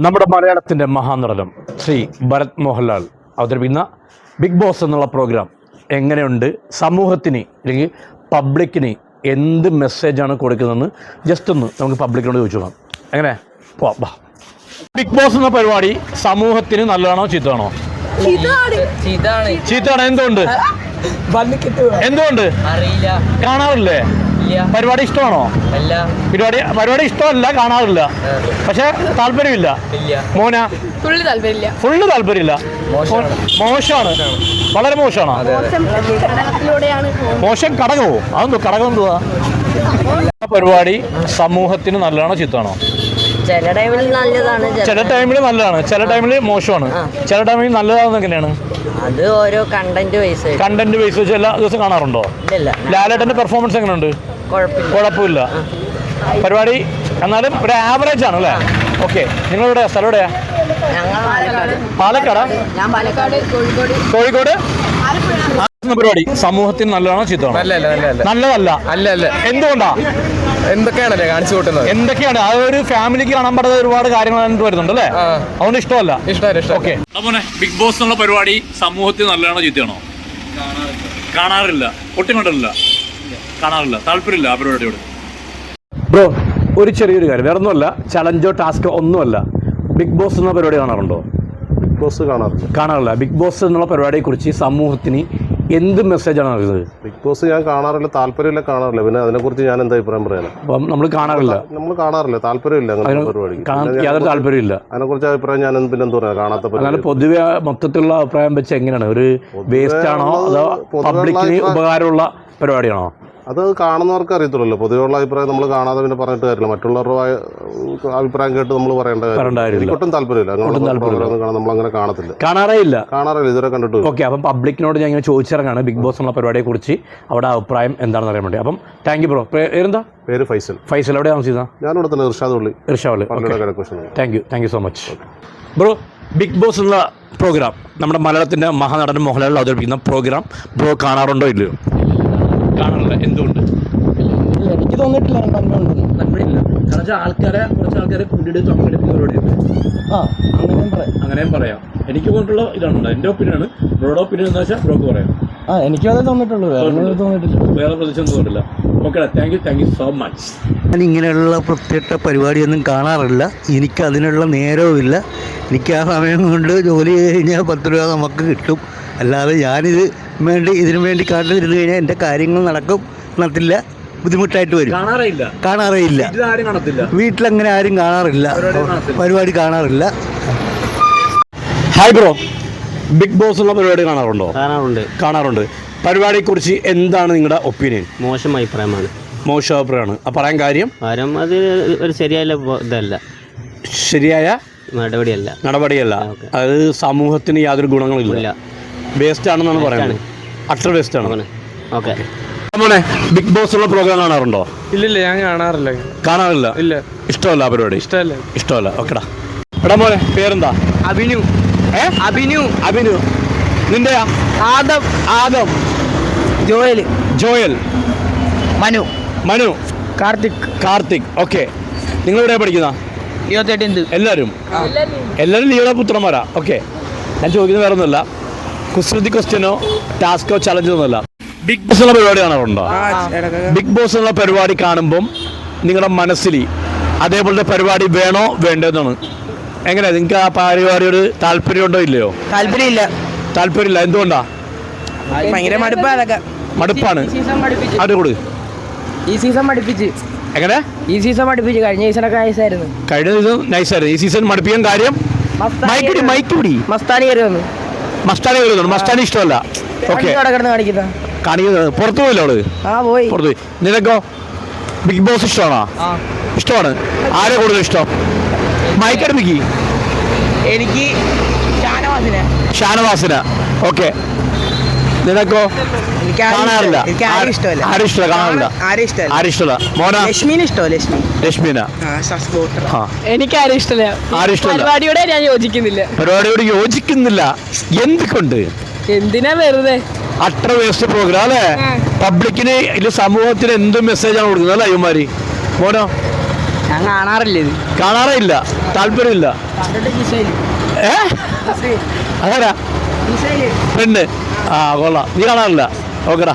നമ്മുടെ മലയാളത്തിന്റെ മഹാനടനം ശ്രീ ഭരത് മോഹൻലാൽ അവതരിപ്പിക്കുന്ന ബിഗ് ബോസ് എന്നുള്ള പ്രോഗ്രാം എങ്ങനെയുണ്ട്? സമൂഹത്തിന് അല്ലെങ്കിൽ പബ്ലിക്കിന് എന്ത് മെസ്സേജാണ് കൊടുക്കുന്നതെന്ന് ജസ്റ്റ് ഒന്ന് നമുക്ക് പബ്ലിക്കിനോട് ചോദിച്ചു നോക്കാം. എങ്ങനെ? പോവാ വാ. ബിഗ് ബോസ് എന്ന പരിപാടി സമൂഹത്തിന് നല്ലതാണോ ചീത്തയാണോ? ചീത്താണ് ചീത്തയാണോ. എന്തുകൊണ്ട്? എന്തുകൊണ്ട്? അറിയില്ല. കാണാറില്ലേ? പരിപാടി ഇഷ്ടമാണോ? അല്ല. പരിപാടി പരിപാടി ഇഷ്ടമല്ല കാണാറില്ല. പക്ഷെ താല്പര്യമില്ല. ഇല്ല. മോന? താല്പര്യമില്ല. ഫുള്ള് താല്പര്യമില്ല. മോശമാണ്. മോശമാണ്. വളരെ മോശമാണ്. മോശം കടകവും അതെന്തോ കടകം എന്തുവാ? പരിപാടി സമൂഹത്തിന് നല്ലതാണോ ചീത്താണോ? ചില ടൈമിൽ നല്ലതാണ് ചില- ടൈമിൽ നല്ലതാണ്. ചില ടൈമിൽ മോശമാണ്. ചില ടൈമിൽ നല്ലതാണെന്ന് എങ്ങനെയാണ്? അത് ഓരോ കണ്ടന്റ് വൈസ് കണ്ടന്റ് വൈസ് വെച്ച് എല്ലാ ദിവസം കാണാറുണ്ടോ? ഇല്ല ലാലേട്ടന്റെ പെർഫോമൻസ് എങ്ങനെയുണ്ട്? കുഴപ്പമില്ല. പരിപാടി എന്നാലും ഒരു ആവറേജ് ആണ് അല്ലേ? ഓക്കെ നിങ്ങൾ എവിടെയാ സ്ഥലം എവിടെയാ പാലക്കാട്? കോഴിക്കോട്. പരിപാടി. സമൂഹത്തിന് നല്ലതാണോ അല്ല നല്ലതല്ല അല്ല അല്ല എന്തുകൊണ്ടാ? എന്തൊക്കെയാണല്ലേ കാണിച്ചു കൂട്ടുന്നത്? എന്തൊക്കെയാണ്? ആ ഒരു ഫാമിലിക്ക് കാണാൻ പറ്റാത്ത ഒരുപാട് കാര്യങ്ങൾ വരുന്നുണ്ട് അല്ലേ. അതുകൊണ്ട് ഇഷ്ടമല്ല. ഇഷ്ടമല്ല ഇഷ്ടം. ഓക്കെ. അപ്പോനെ ബിഗ് ബോസ് എന്നുള്ള പരിപാടി സമൂഹത്തിൽ നല്ലതാണോ ചീത്തയാണോ? കാണാറില്ല. ഒട്ടും കണ്ടില്ല കാണാറില്ല. താല്പര്യമില്ല ആ പരിപാടിയോട്. ബ്രോ ഒരു ചെറിയൊരു കാര്യം. വേറെ ഒന്നുമല്ല ചലഞ്ചോ ടാസ്കോ ഒന്നുമല്ല. ബിഗ് ബോസ് എന്ന പരിപാടി കാണാറുണ്ടോ? ബിഗ് ബോസ് കാണാറില്ല. കാണാറില്ല. ബിഗ് ബോസ് എന്നുള്ള പരിപാടിയെക്കുറിച്ച് സമൂഹത്തിന് എന്ത് മെസ്സേജാണ് അറിയുന്നത്? ബിഗ് ബോസ് ഞാൻ കാണാറില്ല താല്പര്യമില്ല കാണാറില്ല. പിന്നെ അതിനെക്കുറിച്ച് ഞാൻ എന്താ അഭിപ്രായം പറയാനാ? അപ്പം നമ്മൾ കാണാറില്ല. നമ്മൾ കാണാറില്ല താല്പര്യമില്ല അങ്ങനെ പരിപാടിക്ക്. കാണാൻ യാതൊരു താല്പര്യമില്ല. അതിനെക്കുറിച്ച് അഭിപ്രായം ഞാൻ പിന്നെ എന്താ പറയാ? കാണാത്ത എന്നാലും പൊതുവെ മൊത്തത്തിലുള്ള അഭിപ്രായം വെച്ച് എങ്ങനെയാണ്? ഒരു വേസ്റ്റ് ആണോ അതോ പബ്ലിക്കിന് ഉപകാരമുള്ള പരിപാടിയാണോ? അത് കാണുന്നവർക്ക് അറിയത്തുള്ളൂ പൊതുവെയുള്ള അഭിപ്രായം നമ്മൾ കാണാതെ പിന്നെ പറഞ്ഞിട്ട് കാര്യമില്ല. മറ്റുള്ളവരുടെ അഭിപ്രായം കേട്ട് നമ്മൾ പറയേണ്ട കാര്യം ഒട്ടും താല്പര്യമില്ല. കാണാൻ നമ്മൾ അങ്ങനെ കാണത്തില്ല. കാണാറേ ഇല്ല. കാണാറില്ല ഇതുവരെ കണ്ടിട്ട് ഓക്കെ അപ്പം പബ്ലിക്കിനോട് ഞാൻ ഇങ്ങനെ ചോദിച്ചിറങ്ങാണ് ബിഗ് ബോസ് എന്നുള്ള പരിപാടിയെ കുറിച്ച്. അവിടെ അഭിപ്രായം എന്താണെന്ന് അറിയാൻ വേണ്ടി. അപ്പം താങ്ക് യു ബ്രോ പേരെന്താ? പേര് ഫൈസൽ. ഫൈസൽ. എവിടെ ഞാൻ ഞാനിവിടെ തന്നെ ഇർഷാദ് ഉള്ളി Irshad thank you thank you so much bro Bigg Boss എന്നുള്ള പ്രോഗ്രാം നമ്മുടെ മലയാളത്തിന്റെ മഹാനടൻ മോഹൻലാൽ അവതരിപ്പിക്കുന്ന പ്രോഗ്രാം ബ്രോ കാണാറുണ്ടോ ഇല്ലയോ? കാണാറില്ല എന്തുകൊണ്ട് എനിക്ക് തോന്നിയിട്ടില്ല നന്മയില്ല കാരണം വെച്ചാൽ ആൾക്കാരെ കുറച്ച് ആൾക്കാരെ കൂട്ടിയിട്ട് സംഘടിപ്പിക്കുന്ന പരിപാടിയുണ്ട് ആ അങ്ങനെയും പറയാം. അങ്ങനെയും പറയാം. എനിക്ക് കൊണ്ടുള്ള ഇതാണ്. എന്റെ ഒപ്പീനിയനാണ് ബ്രോയുടെ ഒപ്പീനിയൻ എന്ന് വെച്ചാൽ ബ്രോക്ക് പറയാം. ആ എനിക്കും അതേ തോന്നിയിട്ടുള്ളൂ. വേറെ തോന്നിയിട്ടില്ല. വേറെ പ്രദേശം തോന്നിട്ടില്ല okay thank you thank you so much ഞാൻ ഇങ്ങനെയുള്ള പ്രത്യേക പരിപാടിയൊന്നും കാണാറില്ല. എനിക്ക് അതിനുള്ള നേരവുമില്ല എനിക്ക് ആ സമയം കൊണ്ട് ജോലി കഴിഞ്ഞാൽ പത്ത് രൂപ നമുക്ക് കിട്ടും. അല്ലാതെ ഞാനിത് വേണ്ടി ഇതിനു വേണ്ടി കാട്ടിൽ ഇരുന്ന് കഴിഞ്ഞാൽ എന്റെ കാര്യങ്ങൾ നടക്കും. നടത്തില്ല. ബുദ്ധിമുട്ടായിട്ട് വരും. കാണാറില്ല കാണാറേയില്ല. വീട്ടിലങ്ങനെ ആരും കാണാറില്ല. പരിപാടി കാണാറില്ല. Hi bro. ബിഗ് ബോസ് ഉള്ള പരിപാടി കാണാറുണ്ടോ? കാണാറുണ്ട്. കാണാറുണ്ട്. പരിപാടിയെ കുറിച്ച് എന്താണ് നിങ്ങളുടെ ഒപ്പീനിയൻ? മോശം അഭിപ്രായമാണ്. മോശം അഭിപ്രായമാണ്. ആ പറയാൻ കാര്യം? കാര്യം അത് ഒരു ശരിയായ ഇതല്ല. ശരിയായ നടപടിയല്ല. നടപടിയല്ല. അത് സമൂഹത്തിന് യാതൊരു ഗുണങ്ങളും ഇല്ല. വേസ്റ്റ് ആണെന്നാണ് പറയുന്നത്. അട്ടർ വേസ്റ്റ് ആണ്. മോനെ ഓക്കെ. മോനെ ബിഗ് ബോസ് ഉള്ള പ്രോഗ്രാം കാണാറുണ്ടോ? ഇല്ലില്ല ഞാൻ കാണാറില്ല. കാണാറില്ല? ഇല്ല. ഇഷ്ടമല്ല ആ പരിപാടി? ഇഷ്ടമല്ല. ഇഷ്ടമല്ല. ഓക്കെടാ എടാ മോനെ പേരെന്താ? അഭിനു. ഏ? അഭിനു. അഭിനു. നിന്റെ ആദം. ആദം. ജോയൽ ജോയൽ. മനു. മനു. കാർത്തിക്. കാർത്തിക്. ഓക്കെ നിങ്ങൾ എവിടെ പഠിക്കുന്ന? ഇരുപത്തെട്ടിന്ത്. എല്ലാവരും എല്ലാവരും ലീയുടെ പുത്രന്മാരാ. ഓക്കെ ഞാൻ ചോദിക്കുന്നത് വേറെ ഒന്നുമില്ല കുസൃതി ക്വസ്റ്റ്യനോ ടാസ്കോ ചലഞ്ചോ ഒന്നുമല്ല ബിഗ് ബോസ് ഉള്ള പരിപാടി കാണാറുണ്ടോ? ബിഗ് ബോസ് എന്നുള്ള പരിപാടി കാണുമ്പം നിങ്ങളുടെ മനസ്സിൽ അതേപോലത്തെ പരിപാടി വേണോ വേണ്ടതെന്നാണ്. എങ്ങനെയാ? നിങ്ങൾക്ക് ആ പരിപാടിയോട് താല്പര്യമുണ്ടോ ഇല്ലയോ? താല്പര്യമില്ല. താല്പര്യമില്ല. എന്തുകൊണ്ടാ? ഭയങ്കര മടുപ്പാ അതൊക്കെ. മടുപ്പാണ്. അവിടെ കൊടു. ഈ സീസൺ മടുപ്പിച്ച് എങ്ങനെ? ഈ സീസൺ മടുപ്പിച്ച് കഴിഞ്ഞ സീസണൊക്കെ നൈസായിരുന്നു കഴിഞ്ഞ സീസൺ നൈസായിരുന്നു ഈ സീസൺ മടുപ്പിക്കാൻ കാര്യം? മൈക്കുടി മൈക്കുടി മസ്താനി കയറി വന്നു മസ്താനി കളിക്കുന്നു മസ്താനി ഇഷ്ടമല്ല. ഓക്കെ കാണിക്കുന്നത് പുറത്തു പോയില്ല അവൾ? ആ പോയി. പുറത്തു പോയി. നിനക്കോ? ബിഗ് ബോസ് ഇഷ്ടമാണോ? ഇഷ്ടമാണ്. ആരെ കൂടുതൽ ഇഷ്ടം? മൈക്കടുപ്പിക്ക് എനിക്ക് ഷാനവാസിനെ. ഷാനവാസിന. ഓക്കെ നിനക്കോ? കാണാറില്ല. ഇഷ്ടമല്ല. ആരും ഇഷ്ടമല്ല. കാണാറില്ല. ആരെയും ഇഷ്ടമല്ല. ആരും ഇഷ്ടമല്ല. മോന? ലക്ഷ്മിനെ ഇഷ്ടമല്ല ലക്ഷ്മി? രശ്മിന എനിക്ക് ആരും ഇഷ്ടമില്ല. ആരും ഇഷ്ടമല്ല? പരിപാടിയോടെ ഞാൻ യോജിക്കുന്നില്ല. പരിപാടിയോട് യോജിക്കുന്നില്ല. എന്തുകൊണ്ട്? എന്തിനാ വെറുതെ? അത്ര വേസ്റ്റ് പ്രോഗ്രാം അല്ലേ? പബ്ലിക്കിന് ഇല്ല സമൂഹത്തിന് എന്ത് ആണ് കൊടുക്കുന്നത് അല്ലേ അയ്യന്മാര്? മോനോ? ഞാൻ കാണാറില്ല ഇത്. കാണാറേ ഇല്ല താല്പര്യമില്ല ഏ? അതാരാ പെണ്ണ്. ആ കൊള്ളാം. നീ കാണാറില്ല? ഓക്കെടാ.